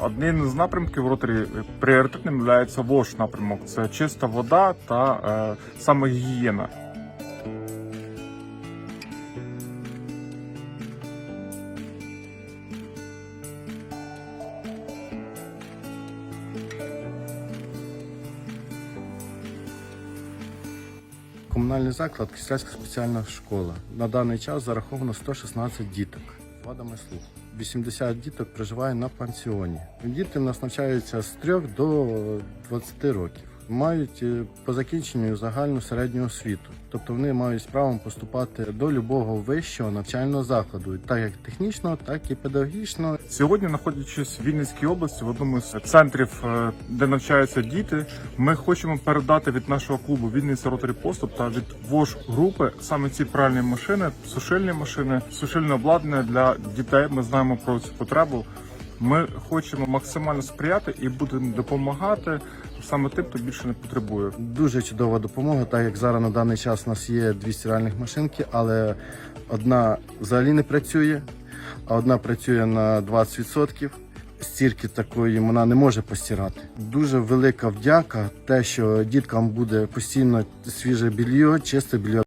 Один з напрямків в роторі пріоритетним є ВОШ напрямок. Це чиста вода та е, самогігієна. Комунальний заклад Кисляцька спеціальна школа. На даний час зараховано 116 діток вадами слуху. 80 діток проживає на пансіоні. Діти в нас навчаються з 3 до 20 років. Мають е, по закінченню загальну середню освіту, тобто вони мають право поступати до любого вищого навчального закладу, так як технічного, так і педагогічного. Сьогодні, знаходячись в Вінницькій області, в одному з центрів, е, де навчаються діти, ми хочемо передати від нашого клубу Вінниця Ротарі Поступ та від ВОЖ групи саме ці пральні машини, сушильні машини, сушильне обладнання для дітей. Ми знаємо про цю потребу. Ми хочемо максимально сприяти і будемо допомагати саме тим, хто більше не потребує. Дуже чудова допомога, так як зараз на даний час у нас є дві стиральних машинки, але одна взагалі не працює, а одна працює на 20%. Стірки такої вона не може постирати. Дуже велика вдяка, те, що діткам буде постійно свіже білье, чисте більйо.